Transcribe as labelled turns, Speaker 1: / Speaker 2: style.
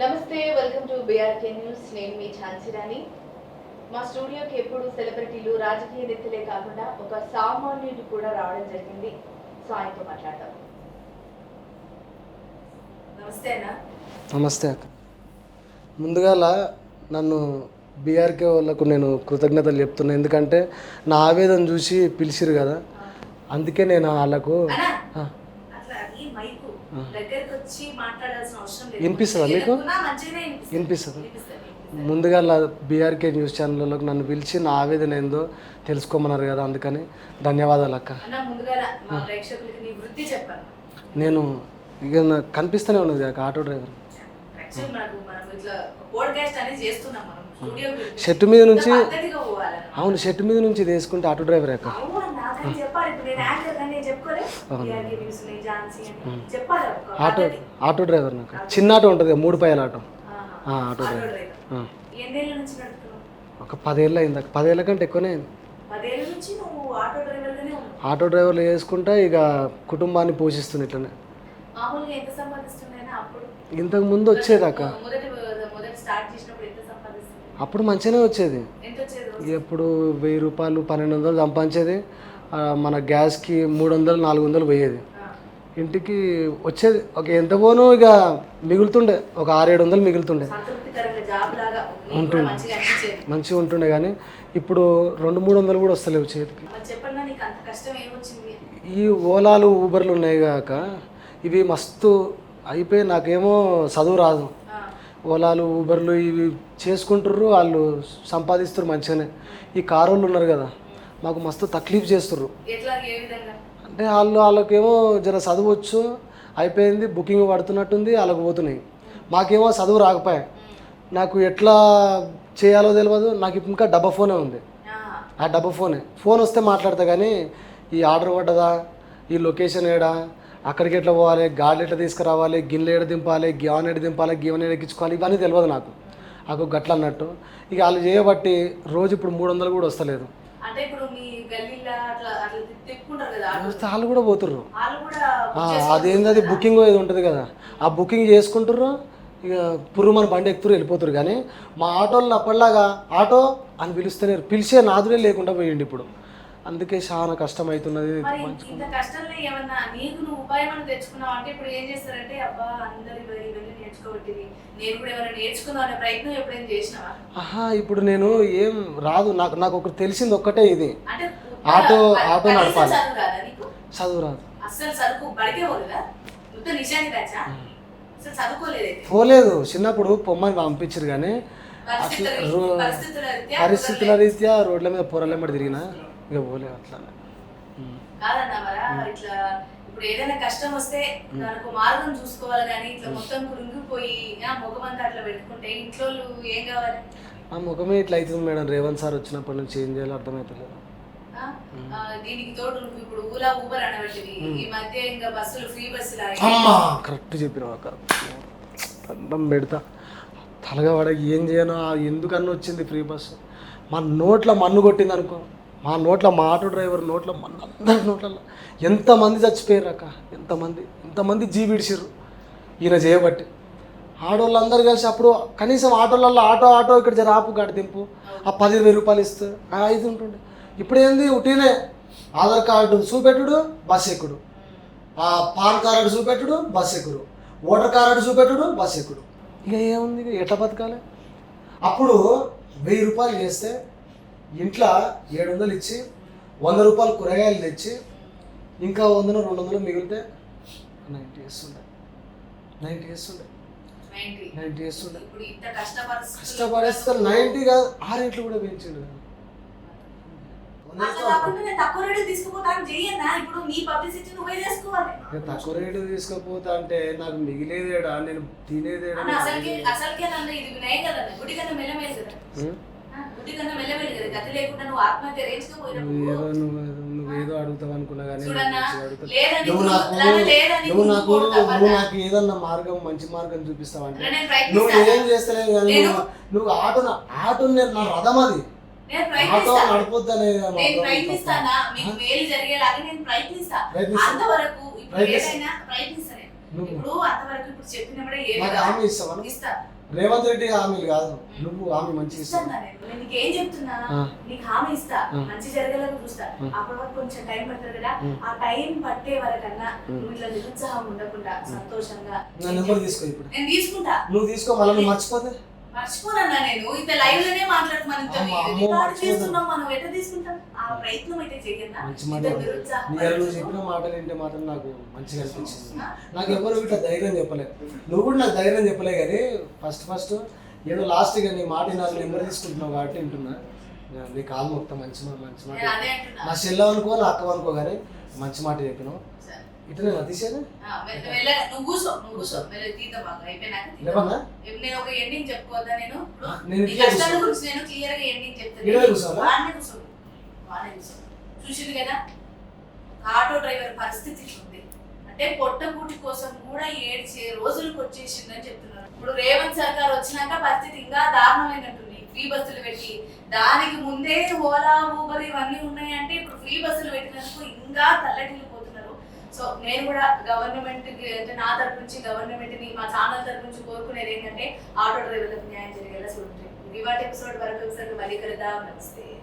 Speaker 1: నమస్తే welcome to BRK news నేను మీ ఝాన్సీరాణి మా స్టూడియోకి ఎప్పుడు సెలబ్రిటీలు రాజకీయ నేతలే కాకుండా ఒక సామాన్యుడు కూడా రావడం జరిగింది. సో ఆయనతో మాట్లాడదాం. నమస్తే అన్న.
Speaker 2: నమస్తే అక్క. ముందుగాల నన్ను బీఆర్కే వాళ్ళకు నేను కృతజ్ఞతలు చెప్తున్నా. ఎందుకంటే నా ఆవేదన చూసి పిలిచిరు కదా. అందుకే నేను వాళ్ళకు
Speaker 1: మైకు దగ్గరికి వచ్చి మాట్లాడాల్సిన అవసరం లేదు.
Speaker 2: వినిపిస్తుందా మీకు?
Speaker 1: వినిపిస్తుంది.
Speaker 2: ముందుగా బీఆర్కే న్యూస్ ఛానల్లోకి నన్ను పిలిచి నా ఆవేదన ఏందో తెలుసుకోమన్నారు కదా అందుకని ధన్యవాదాలు అక్క. నేను ఇక నాకు కనిపిస్తూనే ఉన్నది అక్క ఆటో డ్రైవర్. షర్టు మీద నుంచి అవును షర్టు మీద నుంచి ఇది వేసుకుంటే ఆటో డ్రైవర్ అక్క. ఆటో. ఆటో డ్రైవర్ నాకు. చిన్న ఆటో ఉంటుంది మూడు పైల ఆటో. Auto driver. ఒక పదేళ్ళు అయింది అక్క. పదేళ్ళ కంటే ఎక్కువనే అయింది.
Speaker 1: ఆటో
Speaker 2: డ్రైవర్లు వేసుకుంటా ఇక కుటుంబాన్ని పోషిస్తుంది ఇట్లనే. ఇంతకు ముందు వచ్చేది అక్క.
Speaker 1: మొదటి మొదటి స్టార్ట్ చేసినప్పుడు ఎంత సంపాదిస్తుంది
Speaker 2: అప్పుడు మంచిగానే వచ్చేది? ఎప్పుడు వెయ్యి రూపాయలు పన్నెండు వందలు సంపాదించేది. మన గ్యాస్కి మూడు వందలు నాలుగు వందలు పోయేది. ఇంటికి వచ్చేది. ఒక ఎంత పోను ఇక మిగులుతుండే. ఒక ఆరేడు వందలు మిగులుతుండే
Speaker 1: కూడా మంచిగా
Speaker 2: ఉంటుండే కానీ ఇప్పుడు రెండు మూడు వందలు కూడా వస్తలేవు చేతికి. ఈ ఓలాలు ఊబర్లు ఉన్నాయి కాక ఇవి మస్తు అయిపోయి నాకేమో చదువు రాదు. ఓలాలు ఊబర్లు ఇవి చేసుకుంటుర్రు వాళ్ళు సంపాదిస్తారు మంచిగానే. ఈ కారు వాళ్ళు ఉన్నారు కదా మాకు మస్తు తక్లీఫ్ చేస్తుర్రు. అంటే వాళ్ళు వాళ్ళకేమో జర చదవచ్చు అయిపోయింది బుకింగ్ పడుతున్నట్టుంది వాళ్ళకి పోతున్నాయి. మాకేమో చదువు రాకపోయా. నాకు ఎట్లా చేయాలో తెలియదు నాకు ఇంకా డబ్బా ఫోనే ఉంది.
Speaker 1: ఆ.
Speaker 2: డబ్బా ఫోనే. ఫోన్ వస్తే మాట్లాడతా కానీ ఈ ఆర్డర్ పడ్డదా ఈ లొకేషన్ ఏడా అక్కడికి ఎట్లా పోవాలి గాడి ఎట్లా తీసుకురావాలి గిన్నెలు ఎడ దింపాలి గివన్ ఎడ దింపాలి గివన్ ఎక్కించుకోవాలి ఇవన్నీ తెలియదు నాకు. నాకు గట్ల అన్నట్టు. ఇక వాళ్ళు చేయబట్టి రోజు ఇప్పుడు మూడు వందలు కూడా వస్తలేదు.
Speaker 1: అంటే ఇప్పుడు మీ గల్లీలో అట్లా అట్లా తిప్పుకుంటారు కదా
Speaker 2: వాళ్ళు కూడా పోతుర్రు.
Speaker 1: వాళ్ళు కూడా
Speaker 2: అదేంది అది బుకింగ్ ఏది ఉంటుంది కదా. ఆ బుకింగ్ చేసుకుంటారు ఇక పుర్రుమని బండి ఎక్కుతారు వెళ్ళిపోతారు కానీ మా ఆటోల్లో అప్పటిలాగా ఆటో అని పిలుస్తేనే పిలిచే నాదులే లేకుండా పోయిండు ఇప్పుడు. అందుకే చాలా కష్టం అవుతున్నది
Speaker 1: మరి ఇంత కష్టంలో ఏమన్నా నీకు నువ్వు ఉపాయం అని తెచ్చుకున్నావు? అంటే ఇప్పుడు ఏం చేస్తారంటే అబ్బా అందరు ఇవన్నీ ఇవన్నీ నేర్చుకోబట్టింది నేను కూడా ఏమైనా నేర్చుకుందాం అనే ప్రయత్నం ఎప్పుడైనా చేసినావా?
Speaker 2: ఆహా ఇప్పుడు నేను ఏం రాదు. నాకు నాకు ఒకటి తెలిసింది ఒక్కటే ఇది.
Speaker 1: అంటే
Speaker 2: ఆటో- ఆటో నడపాలి.
Speaker 1: చదువు రాదా నీకు?
Speaker 2: చదువు రాదు.
Speaker 1: అస్సలు చదువు బడికే పోలేదా? అసలు
Speaker 2: చిన్నప్పుడు పొమ్మని పంపించారు కానీ
Speaker 1: పరిస్థితుల
Speaker 2: రో-
Speaker 1: పరిస్థితుల రీత్యా
Speaker 2: పరిస్థితుల రీత్యా రోడ్ల మీద పొరల మీద తిరిగినా ఇక పోలేదు అట్లా
Speaker 1: ఇట్లా ఇప్పుడు ఏదైనా కష్టం వస్తే దానికి మార్గం చూసుకోవాలి కానీ ఇట్లా మొత్తం కురింగిపోయి ఆ ముఖమంతా అట్లా పెట్టుకుంటే ఇంట్లో ఏం కావాలి?
Speaker 2: ఆ ముఖమే ఇట్లా అవుతుంది మేడం. రేవంత్ సార్ వచ్చినప్పటి నుంచి ఏం చేయాలో అర్థమవుతలేదు?
Speaker 1: ఆ, దీనికి తోడు నువ్వు ఇప్పుడు ఊలా ఊబర్ అనబట్టివి ఈ మధ్య ఇంకా బస్సులు ఫ్రీ బస్సులు
Speaker 2: అమ్మా! కరెక్ట్ చెప్పిన ఒక దండం పెడతా. తలగా పడ ఏం చేయను? ఎందుకన్నా వచ్చింది ఫ్రీ బస్సు? మా నోట్ల మన్ను కొట్టింది అనుకో మా నోట్ల మా ఆటో డ్రైవర్ నోట్ల మన్ను అందరి ఎంతమంది చచ్చిపోయారు అక్క? ఎంతమంది? ఎంతమంది జీవిడిసిర్రు ఈయన చేయబట్టి. ఆడోళ్ళందరూ కలిసి అప్పుడు కనీసం ఆటోలలో ఆటో ఆటో ఇక్కడ జర ఆపు గాడి దింపు ఆ పది ఇరవై రూపాయలు ఇస్తే ఆ ఐదు ఉంటుండే. ఇప్పుడు ఏంది? ఉట్టినే. ఆధార్ కార్డు చూపెట్టుడు బస్ ఎక్కుడు. ఆ పాన్ కార్డు చూపెట్టుడు బస్ ఎక్కుడు. ఓటర్ కార్డు చూపెట్టుడు బస్ ఎక్కుడు. ఇక ఏముంది? ఎట్లా బతకాలి? అప్పుడు వెయ్యి రూపాయలు చేస్తే ఇంట్లో ఏడు వందలు ఇచ్చి వంద రూపాయలు కూరగాయలు తెచ్చి ఇంకా వందలు రెండు వందలు మిగిలితే నైంటీ ఇయర్స్ ఉండే. నైంటీ ఇయర్స్ ఉండే.
Speaker 1: 90.
Speaker 2: నైంటీ ఇయర్స్ ఉండే.
Speaker 1: ఇప్పుడు ఇంత కష్టపరుస్తూ
Speaker 2: కష్టపడేస్తే నైంటీ కాదు ఆ రేట్లు కూడా పెంచిండు.
Speaker 1: తక్కువ రేటు
Speaker 2: తీసుకపోతా అంటే నాకు మిగిలేదేడా? నేను తినేదేడా?
Speaker 1: గతి లేకుండా నువ్వు ఆత్మహత్య పోయినప్పుడు
Speaker 2: నువ్వేదో నువ్వు నువ్వేదో అడుగుతావు అనుకున్నా కానీ నేను
Speaker 1: చూడన్నా. లేదని
Speaker 2: నువ్వు నాకు
Speaker 1: లేదని
Speaker 2: నువ్వు నాకు
Speaker 1: నువ్వు
Speaker 2: నువ్వు? నాకు ఏదన్నా మార్గం మంచి మార్గం చూపిస్తావంటే
Speaker 1: నేను
Speaker 2: నువ్వు
Speaker 1: ప్రయత్నిస్తాను
Speaker 2: ఏం చేస్తలేవు కానీ
Speaker 1: నేను-
Speaker 2: నువ్వు నువ్వు ఆటో ఆటో నేను నా రథం అది
Speaker 1: నేను
Speaker 2: ఆటో
Speaker 1: ప్రయత్నిస్తాను
Speaker 2: నడపొద్దనే నా
Speaker 1: నేను
Speaker 2: ప్రభుత్వం.
Speaker 1: ప్రయత్నిస్తానా మీకు మేలు జరిగేలాగా నేను ప్రయత్నిస్తా
Speaker 2: ప్రయత్నిస్తా.
Speaker 1: అంతవరకు ఇప్పుడు
Speaker 2: ప్రయత్నిస్తా.
Speaker 1: ఏదైనా ప్రయత్నిస్తా నేను
Speaker 2: నువ్వు
Speaker 1: ఇప్పుడు అంతవరకు ఇప్పుడు చెప్పినప్పుడే ఏమి
Speaker 2: నాకు
Speaker 1: కాదు.
Speaker 2: హామీ ఇస్తావా
Speaker 1: ఇస్తా
Speaker 2: రేవంత్ రెడ్డి హామీలు కాదు. నువ్వు హామీ
Speaker 1: నీకు ఏం చెప్తున్నా. నీకు హామీ ఇస్తా. మంచి జరగలేదు చూస్తా. అప్పటి వరకు కొంచెం టైం పడుతుంది కదా. ఆ. టైం పట్టే వరకన్నా. నువ్వు ఇట్లా నిరుత్సాహం ఉండకుండా సంతోషంగా
Speaker 2: నా నెంబర్ తీసుకో ఇప్పుడు.
Speaker 1: నేను తీసుకుంటా.
Speaker 2: నువ్వు తీసుకో మళ్ళీ మర్చిపోతే?
Speaker 1: మర్చిపోనన్నా నేను. ఇంత లైవ్లోనే మాట్లాడు మనం ఇంత
Speaker 2: అమ్మా, అమ్మో,
Speaker 1: రికార్డ్
Speaker 2: మర్చిపోతాను.
Speaker 1: చేస్తున్నాం. మనం ఎట్లా తీసుకుంటాం? ఆ ప్రయత్నం అయితే
Speaker 2: నువ్వు. చెప్పిన మాటలు మాత్రం నాకు మంచిగా అనిపించింది? నాకు ఎవరు ఇట్లా ధైర్యం చెప్పలేదు. నువ్వు కూడా నాకు ధైర్యం చెప్పలే కానీ ఫస్ట్ ఫస్ట్ ఏదో లాస్ట్గా నీ మాట నాకు నెంబర్ తీసుకుంటున్నావు కాబట్టి వింటున్నా. నీ కాలు మొత్తం మంచి మంచి మాట నా చెల్ల అనుకో నా అక్క అనుకో కానీ మంచి మాట చెప్పినావు. ఇట్లా నేను
Speaker 1: నువ్వు కూర్చో నువ్వు కూర్చో. వెళ్ళి తీద్దాం అయిపోయినాక ఒక ఎండింగ్ చెప్పుకోవద్దా నేను? కష్టాల. గురించి క్లియర్గా ఎండింగ్ చెప్తాను.
Speaker 2: ఈడే కూర్చోవాలా?
Speaker 1: వాడినే కూర్చో. వాడే కూర్చో. చూసింది కదా? ఆటో డ్రైవర్ పరిస్థితి ఇట్లుంది అంటే పొట్టకూటి కోసం కూడా ఏడ్చే రోజులకు వచ్చేసిందని చెప్తున్నారు. ఇప్పుడు రేవంత్ సర్కార్ వచ్చినాక పరిస్థితి ఇంకా దారుణమైనట్టుంది. ఫ్రీ బస్సులు పెట్టి దానికి ముందే ఓలా ఊబర్ ఇవన్నీ ఉన్నాయంటే ఇప్పుడు ఫ్రీ బస్సులు పెట్టినందుకు ఇంకా తల్లడిల్లిపోతున్నారు సో నేను కూడా గవర్నమెంట్ అంటే నా తరపు నుంచి గవర్నమెంట్ని మా ఛానల్ తరపు నుంచి కోరుకునేది ఏంటంటే ఆటో డ్రైవర్లకు న్యాయం జరిగేలా చూడండి. ఇవాటి ఎపిసోడ్ వరకు ఒకసారి మళ్ళీ కలుద్దాం. నమస్తే.